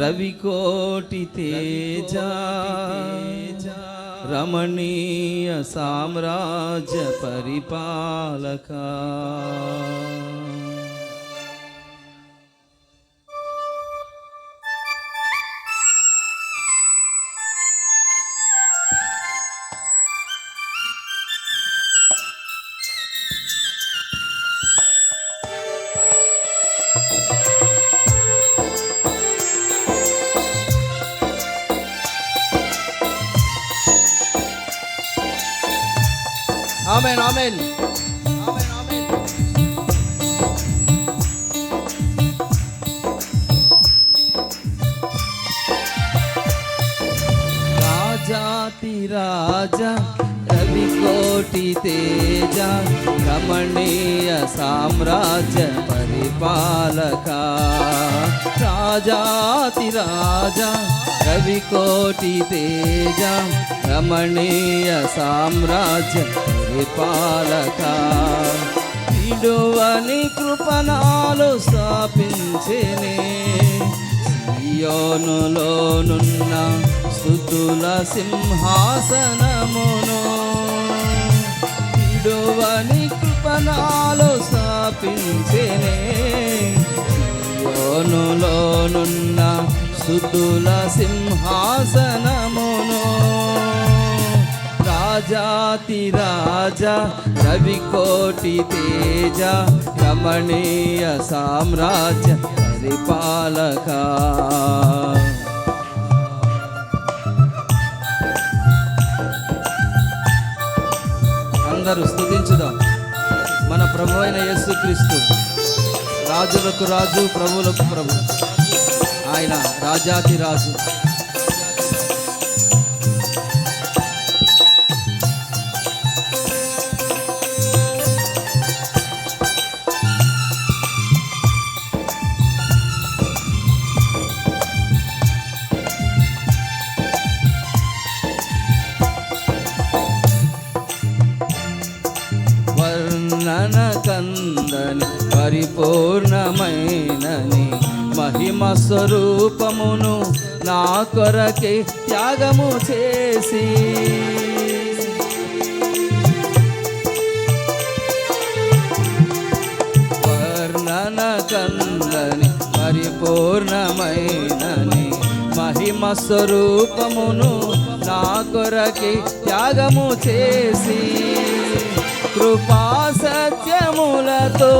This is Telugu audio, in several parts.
రవికోటి తేజ. రమణీయ సామ్రాజ్య పరిపాలక. ఆమెన్ ఆమెన్ ఆమెన్ ఆమెన్ రాజాతి రాజా రవికోటి తేజ రమణీయ సామ్రాజ్య పరిపాలక రాజాతి రాజా రవికోటి తేజ రమణీయ సామ్రాజ్య పాలక. విడువని కృపణాలు స్థాపించేనే. సియోనులోనున్న స్థుతుల సింహాసనమును. విడువని కృపణాలు స్థాపించేనే. సియోనులోనున్న స్థుతుల సింహాసనమును. రాజాతి రాజా రవికోటి తేజ రమణీయ సామ్రాజ్య పరిపాలక. అందరూ స్థుతించుదాం మన ప్రభు అయిన యేసుక్రీస్తు రాజులకు రాజు ప్రభువులకు ప్రభు. ఆయన రాజాతి రాజు. మహిమ స్వరూపమును నా కొరకే త్యాగము చేసి. వర్ణన కందని పరిపూర్ణమైనని మహిమ స్వరూపమును నా కొరకే త్యాగము చేసి. కృపా సత్యములతో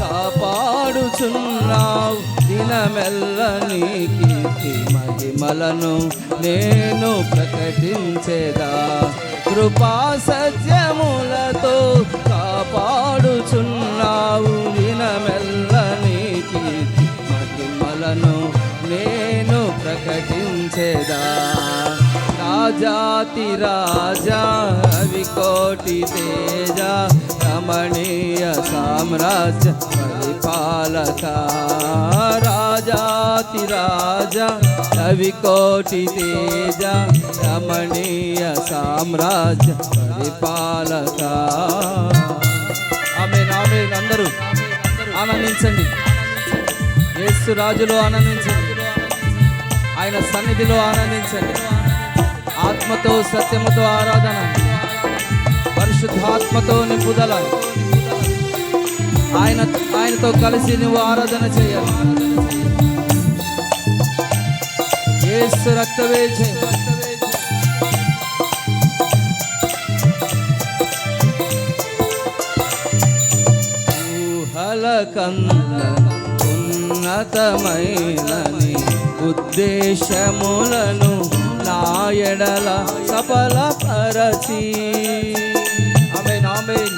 కాపాడుచున్నావు దినమెల్ల నీ కీర్తి మహిమలను నేను ప్రకటించేదా? కృపా సత్యములతో రాజాతి రాజా వికోటి తేజ రమణీయ సామ్రాజ్య పరిపాలక. రాజాతి రాజా రవికోటి తేజ రమణీయ సామ్రాజ్య పరిపాలక. ఆమె ఆమె అందరూ ఆనందించండి. యేసు రాజులో ఆనందించండి. ఆయన సన్నిధిలో ఆనందించండి. ఆత్మతో సత్యముతో ఆరాధన. పరిశుద్ధాత్మతో నింపుదల. ఆయన ఆయనతో కలిసి నువ్వు ఆరాధన చేయాలి. ఏసు రక్తవే ఉన్నతమైనని ఉద్దేశములను నా ఎడల సఫల పరచి ఆమేన్ ఆమేన్.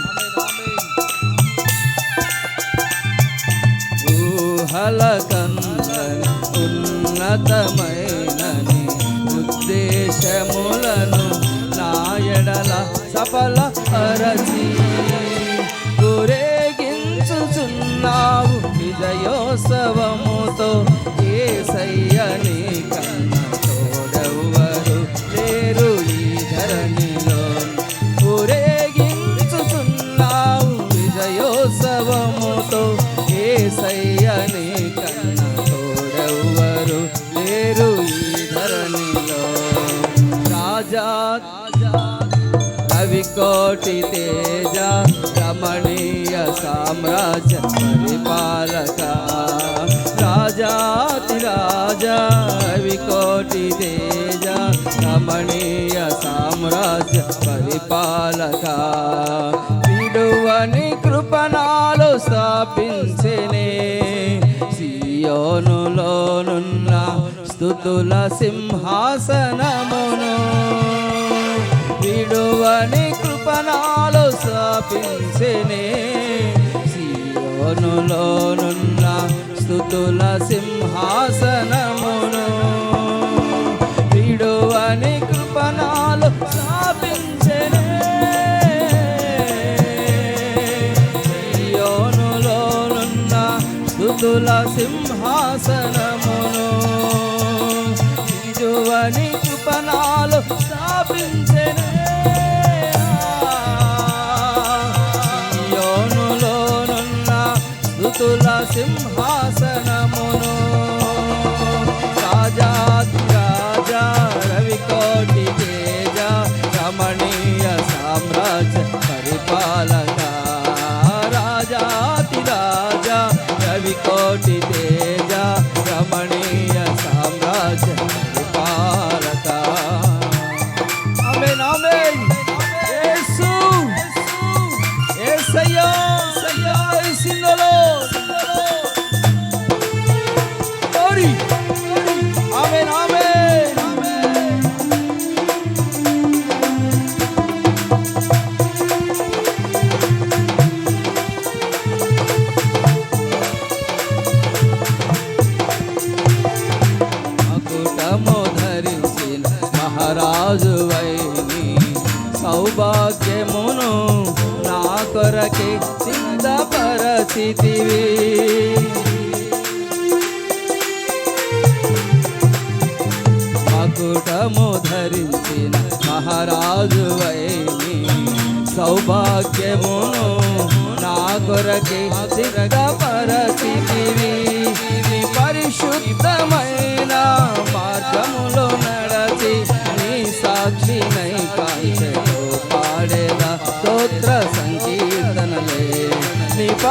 ఊహల కందని ఉన్నతమైనని ఉద్దేశములను నాయడల సఫల పరచి రవికోటి తేజ రమణీయ సామ్రాజ్య పరిపాలక. రాజాతి రాజా వికోటి తేజ రమణీయ సామ్రాజ్య పరిపాలక. విడువని కృపణాలు స్థాపించనే సియోనులోనున్న స్థుతుల సింహాసనమును విడువని కృపణాలు స్థాపించనే సియోనులోనున్న స్థుతుల సింహాసనమును విడువని కృపణాలు స్థాపించనే సియోనులోనున్న స్థుతుల సింహాసనమును విడువని కృపణాలు స్థాపించనే స్థుతుల ಕಲಿತಿವೆ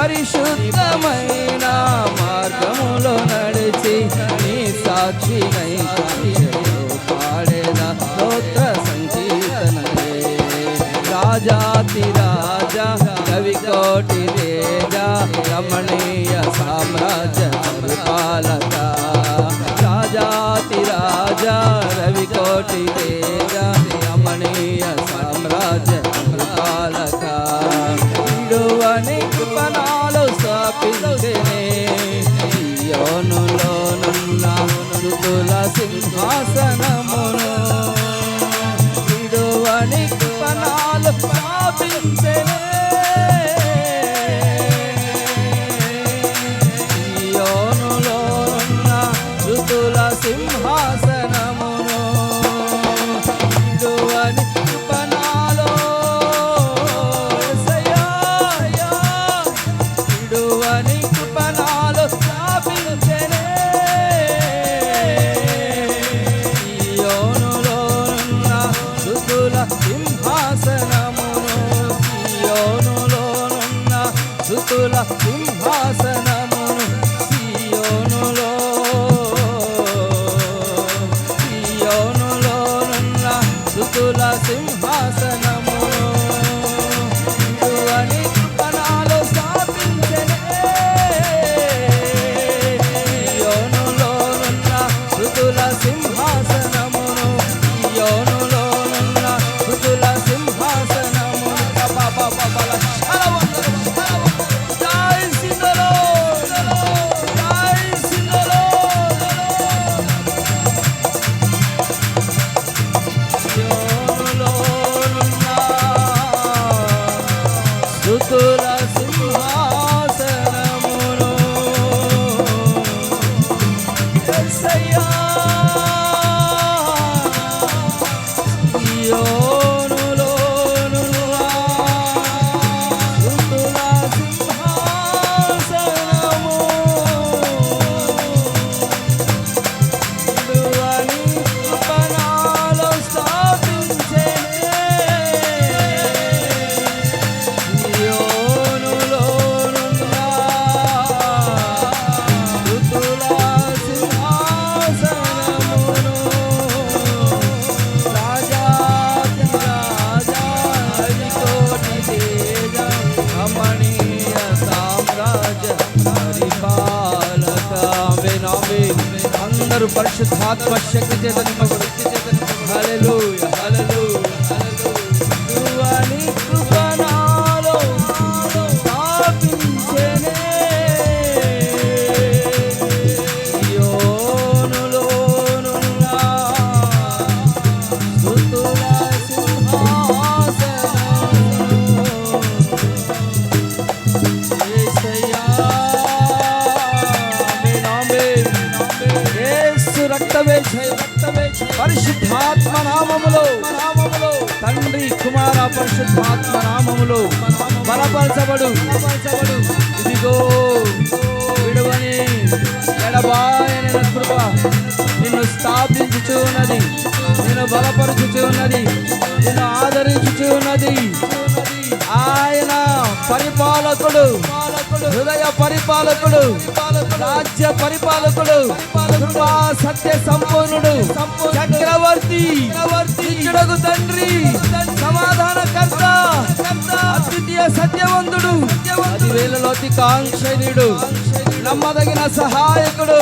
పరిశుద్ధమైన మార్గములో నడిచి నీ సాక్షినై పాడేన స్తోత్ర సంకీర్తనలే రాజాతి రాజా కవి కోటి తేజ రమణీయ సామ్రాజ్య పరిపాలక. రాజాతి రాజా రవి కోటి తేజ రమణీయ సామ్రాజ్య పరిపాలక. విడువని కృపణాలు స్థాపించనే యోనులోనున్న సుతుల సింహాసనమును పరిశుద్ధాత్మ శక్తి పరిశుద్ధాత్మ నామములో బలపరచబడు. ఇదిగో విడవని ఎడబాయన కృప నిన్ను స్థాపించుచు ఉన్నది. నిన్ను బలపరుచుచు ఉన్నది. నిన్ను ఆదరించుచు ఉన్నది. ఆయన పరిపాలకుడు హృదయ పరిపాలకుడు రాజ్య పరిపాలకుడు కృపా సత్య సంపూర్ణుడు చక్రవర్తి ఇచ్చడకు తండ్రి సమాధానకర్త అద్వితీయ సత్యవంతుడు వేలలో కాంక్షణీయుడు నమ్మదగిన సహాయకుడు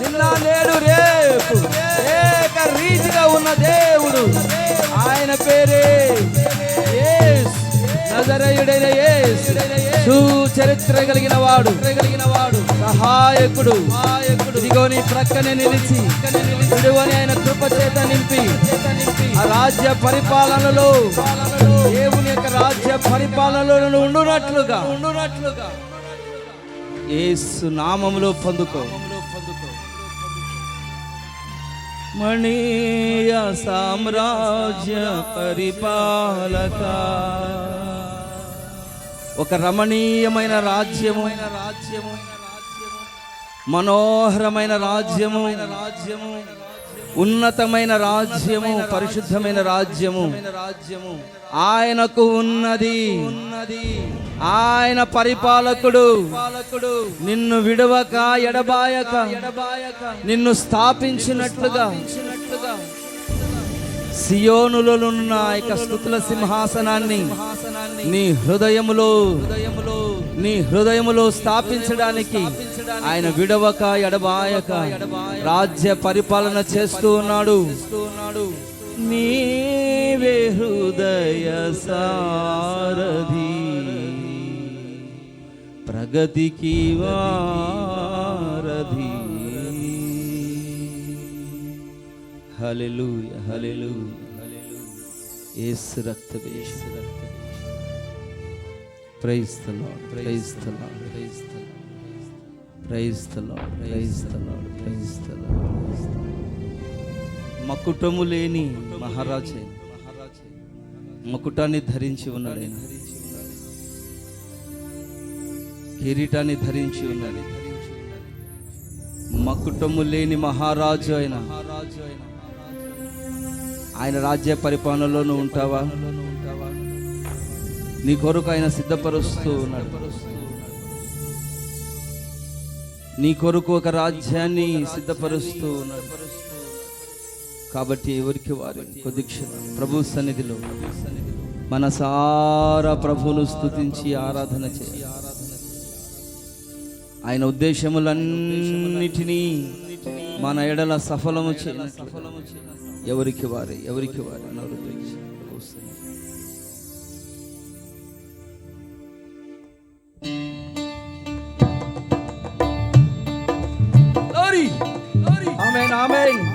నిన్న నేడు రేపు ఏక రీతిగా ఉన్న దేవుడు. ఆయన పేరే చరిత్ర కలిగిన వాడు. కలిగిన వాడు సహాయకుడు. ఇదిగో నీ ప్రక్కనే నిలిచి విడువని ఆయన కృప చేత నింపి ఆ రాజ్య పరిపాలనలో దేవుని యొక్క రాజ్య పరిపాలనలో ఉండునట్లుగా ఉండునట్లుగా. ఏసు నామములో పొందుకో. మణీయ సామ్రాజ్య పరిపాలక. ఒక రమణీయమైన రాజ్యము. రాజ్యము మనోహరమైన రాజ్యము. రాజ్యము ఉన్నతమైన రాజ్యము పరిశుద్ధమైన రాజ్యము. రాజ్యము ఆయనకు ఉన్నది. ఉన్నది ఆయన పరిపాలకుడు. పాలకుడు నిన్ను విడవక ఎడబాయక ఎడబాయక నిన్ను స్థాపించినట్లుగా. సియోనులోనున్న యొక్క స్థుతుల సింహాసనాన్ని నీ హృదయములో హృదయములో నీ హృదయములో స్థాపించడానికి ఆయన విడవక ఎడబాయక రాజ్య పరిపాలన చేస్తూ ఉన్నాడు. నీవే హృదయ సారథి ప్రగతికి వా హల్లెలూయ హల్లెలూయ ఏసు రక్తమే యేసు రక్తమే praise the lord praise the lord praise the lord praise the lord praise the lord praise the lord మకుటము లేని మహారాజే మకుటాన్ని ధరించి ఉన్నాడు కిరీటాన్ని ధరించి ఉన్నాడు మకుటము లేని మహారాజు అయిన ఆయన రాజ్య పరిపాలనలోనూ ఉంటావా? నీ కొరకు ఆయన సిద్ధపరుస్తూ ఉన్నాడు. నీ కొరకు ఒక రాజ్యాన్ని సిద్ధపరుస్తూ ఉన్నాడు. కాబట్టి ఎవరికి వారు? కొద్ది క్షణం. ప్రభు సన్నిధిలో మనసారా ప్రభువును స్థుతించి ఆరాధన చేయాలి ఆయన ఉద్దేశములన్నిటినీ మన ఎడల సఫలము చేయాలి ఎవరికి వారే ఎవరికి వారే అన్నారు ప్రభు సన్నిధిలో. Glory! Amen, amen, amen.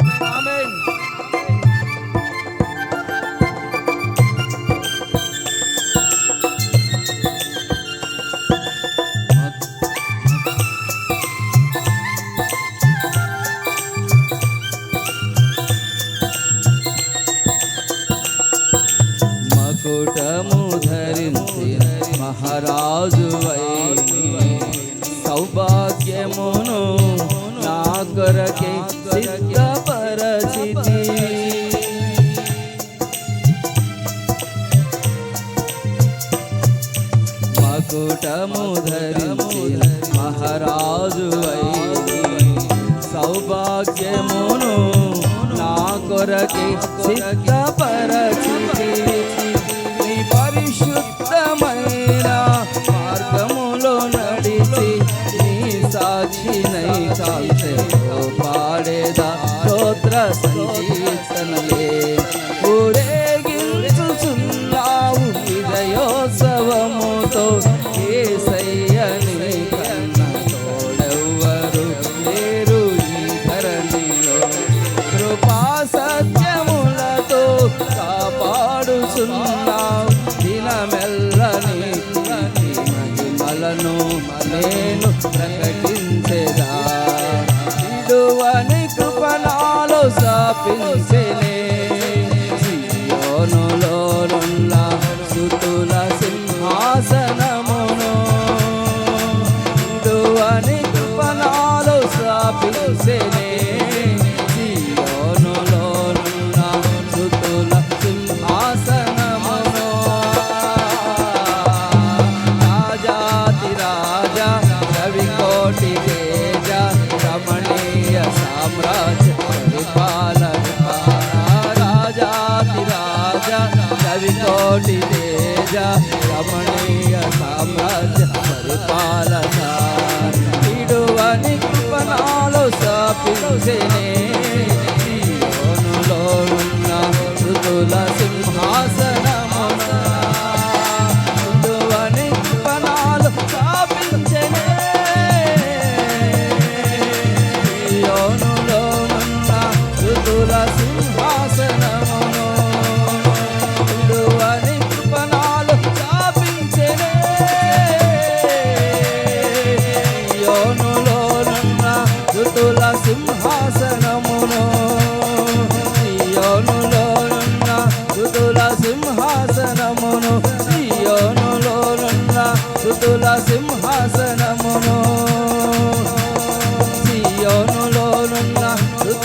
Pinzene.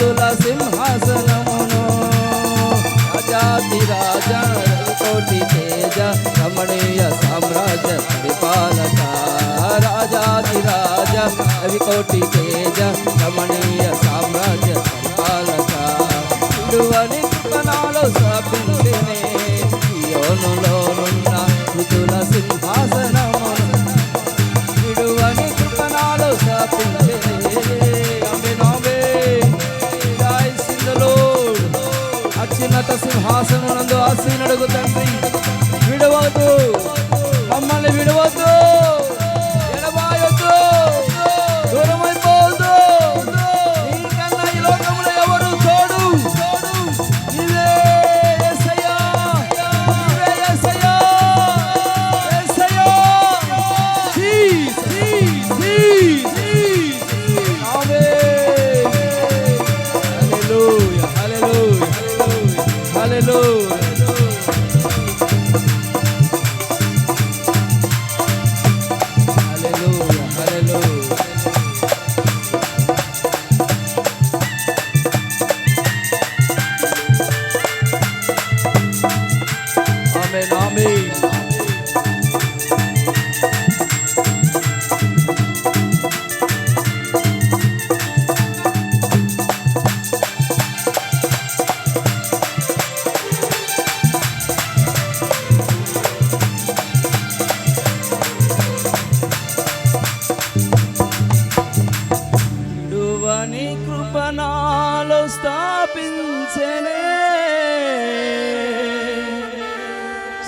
రాజుల సింహాసనమును. అజాతి రాజా కోటి తేజ రమణీయ సామ్రాజ్య పరిపాలక. రాజాతి రాజా రవికోటి అడుగు తండ్రి. విడవద్దు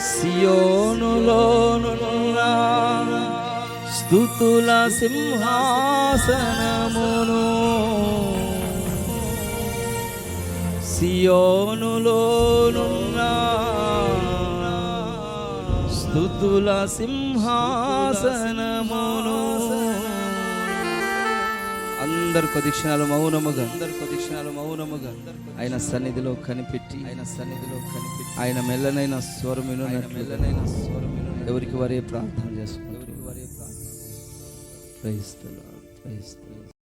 స్తుతుల స్థుతుల సింహాసనమును. సియోనులోనున్న స్తుతుల సింహాసనము. అందరు కొదిక్షణాలు మౌనముగా. అందరు కొదిక్షణాలు మౌనముగా. ఆయన సన్నిధిలో కనిపెట్టి ఆయన సన్నిధిలో కనిపెట్టి. ఆయన మెల్లనైన స్వరం మెల్లనైన స్వరమిను ఎవరికి వారే ప్రార్థన చేసుకుంటారు ఎవరికి వారే ప్రార్థన